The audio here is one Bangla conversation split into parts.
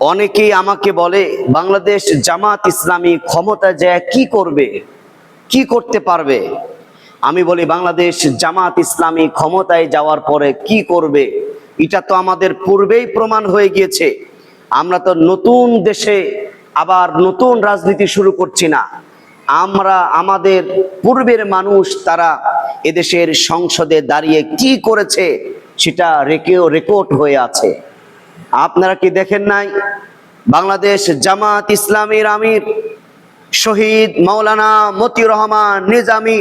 অনেকেই আমাকে বলে, বাংলাদেশ জামাত ইসলামী ক্ষমতা যায় কি করবে? কি করতে পারবে? আমি বলি, বাংলাদেশ জামাত ইসলামী ক্ষমতায় যাওয়ার পরে কি করবে? এটা তো আমাদের পূর্বেই প্রমাণ হয়ে গিয়েছে। আমরা তো নতুন দেশে আবার নতুন রাজনীতি শুরু করছি না। আমরা, আমাদের পূর্বের মানুষ তারা এদেশের সংসদে দাঁড়িয়ে কি করেছে সেটা রেকেও, রেকর্ড হয়ে আছে। আপনারা কি দেখেন নাই? বাংলাদেশ জামাত ইসলামীর আমির, শহীদ মাওলানা মতিউর রহমান নিজামী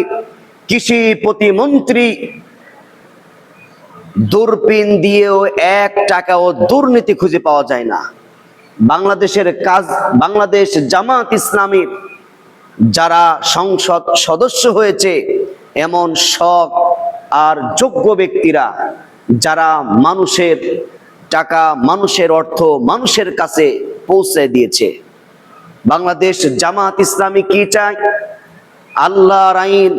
কৃষি প্রতিমন্ত্রী। দূরবীন দিয়েও এক টাকাও দুর্নীতি খুঁজে পাওয়া যায় না। বাংলাদেশের কাজ, বাংলাদেশ জামাত ইসলামীর যারা সংসদ সদস্য হয়েছে, এমন সব আর যোগ্য ব্যক্তিরা, যারা মানুষের টাকা মানুষের অর্থ মানুষের কাছে পৌঁছে দিয়েছে। বাংলাদেশ জামাত ইসলামী কি চায়? আল্লাহর আইন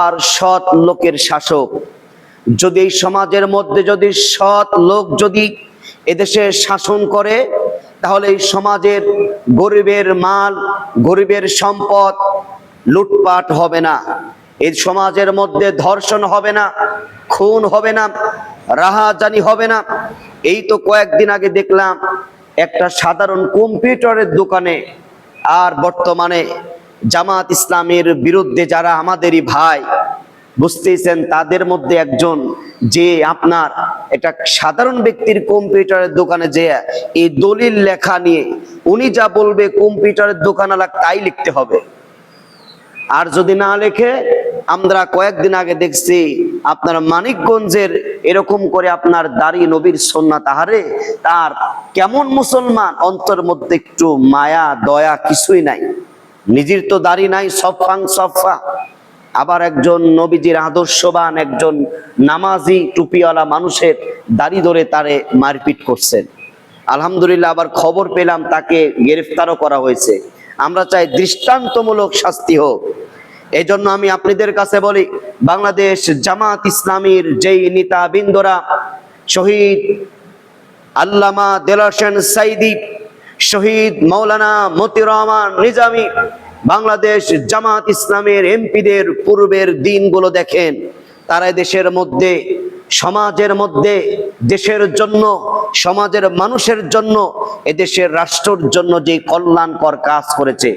আর সৎ লোকের শাসক। যদি এই সমাজের মধ্যে যদি সৎ লোক যদি এদেশে শাসন করে, তাহলে এই সমাজের গরিবের মাল, গরিবের সম্পদ লুটপাট হবে না। এই সমাজের মধ্যে ধর্ষণ হবে না, খুন হবে না। রাহাজানি হবে না। এই তো কয়েকদিন আগে দেখলাম একটা সাধারণ কম্পিউটারের দোকানে আর বর্তমানে জামাত ইসলামের বিরুদ্ধে যারা আমাদেরই ভাই বুঝতেইছেন তাদের মধ্যে একজন যে আপনার এটা সাধারণ ব্যক্তির কম্পিউটারের দোকানে যে এই দলিল লেখা নিয়ে উনি যা বলবে কম্পিউটারের দোকানওয়ালা তাই লিখতে হবে। আর যদি না লেখে, আমরা কয়েকদিন আগে দেখছি আপনার মানিকগঞ্জের এরকম করে আপনার দাড়ি নবীর সন্না তাহারে তার কেমন মুসলমান? অন্তর মধ্যে একটু মায়া, দয়া কিছুই নাই। নিজের তো দাড়ি নাই, সফাং সফা। আবার একজন নবীজির আদর্শবান, একজন নামাজি, টুপিওয়ালা মানুষের দাড়ি ধরে তারে মারপিট করছেন। আলহামদুলিল্লাহ আবার খবর পেলাম, তাকে গ্রেফতারও করা হয়েছে। আমরা চাই দৃষ্টান্তমূলক শাস্তি হোক। এই জন্য আমি আপনাদের কাছে বলি বাংলাদেশ জামাত ইসলামীর যেই নেতা বিন্দুরা শহীদ আল্লামা দেলাসেন সাইদি, শহীদ মৌলানা মতিউর রহমান নিজামী, বাংলাদেশ জামাত ইসলামের এমপিদের পূর্বের দিনগুলো দেখেন। তারা দেশের মধ্যে, সমাজের মধ্যে, দেশের জন্য, সমাজের মানুষের জন্য, এদেশের রাষ্ট্রের জন্য যে কল্যাণকর কাজ করেছে,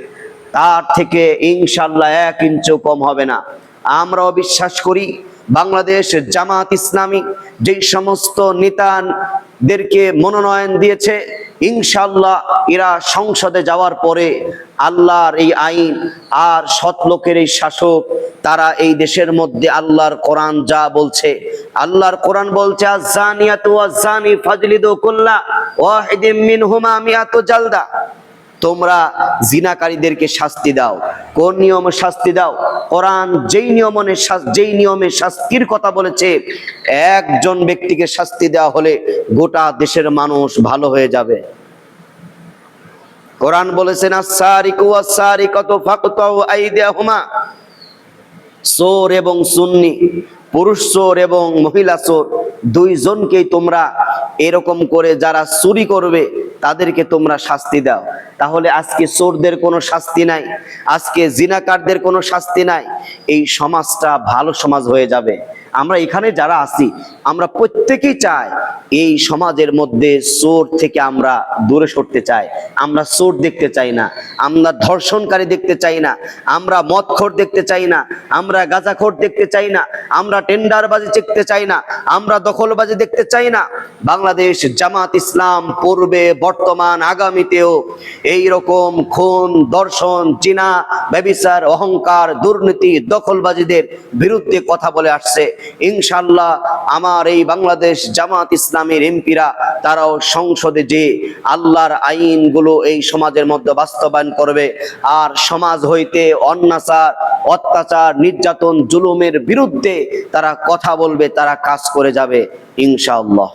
তার থেকে ইনশাল্লাহ এক ইঞ্চও কম হবে না। আমরাও বিশ্বাস করি বাংলাদেশ জামাত ইসলামী যেই সমস্ত নেতাদেরকে মনোনয়ন দিয়েছে ইনশাল্লাহ এরা সংসদে যাওয়ার পরে আল্লাহর এই আইন আর সৎ লোকের এই শাসক, তারা এই দেশের মধ্যে আল্লাহর কোরআন যা বলছে, আল্লাহর কোরআন বলছে আজানিয়াতু আজানি ফাজলিদু কুল্লা ওয়াহিদিম মিনহুমা মিয়াতু জালদা। তোমরা জিনাকারীদেরকে শাস্তি দাও। কোন নিয়মে শাস্তি দাও? কোরআন যেই নিয়মনে যেই নিয়মে শাস্তির কথা বলেছে, একজন ব্যক্তিকে শাস্তি দেওয়া হলে গোটা দেশের মানুষ ভালো হয়ে যাবে। কোরআন বলেছেন আসারিকু আসারিকাতু ফাকতাউ আইদিয়াহুমা। চোর এবং সুন্নি, পুরুষ চোর এবং মহিলা চোর, দুইজনকেই তোমরা এরকম করে যারা চুরি করবে, তাদেরকে তোমরা শাস্তি দাও। তাহলে আজকে চোরদের কোনো শাস্তি নাই, আজকে জিনাকারদের কোনো শাস্তি নাই, এই সমাজটা ভালো সমাজ হয়ে যাবে। আমরা এখানে যারা আছি, আমরা প্রত্যেকেই চাই এই সমাজের মধ্যে চোর থেকে আমরা দূরে সরতে চাই। আমরা চোর দেখতে চাই না, আমরা ধর্ষণকারী দেখতে চাই না, আমরা মদখোর দেখতে চাই না, আমরা গাঁজাখোর দেখতে চাই না, আমরা টেন্ডারবাজি দেখতে চাই না, আমরা দখলবাজি দেখতে চাই না। বাংলাদেশ জামাত ইসলাম পূর্বে, বর্তমান, আগামীতেও এই রকম খুন, দর্শন চিনা ব্যবিচার, অহংকার, দুর্নীতি, দখলবাজিদের বিরুদ্ধে কথা বলে আসছে। ইনশাল্লাহ আমার এই বাংলাদেশ জামাত ইসলামের এমপিরা, তারাও সংসদে যে আল্লাহর আইনগুলো এই সমাজের মধ্যে বাস্তবায়ন করবে, আর সমাজ হইতে অন্যাচার, অত্যাচার, নির্যাতন, জুলুমের বিরুদ্ধে তারা কথা বলবে, তারা কাজ করে যাবে, ইনশাআল্লাহ।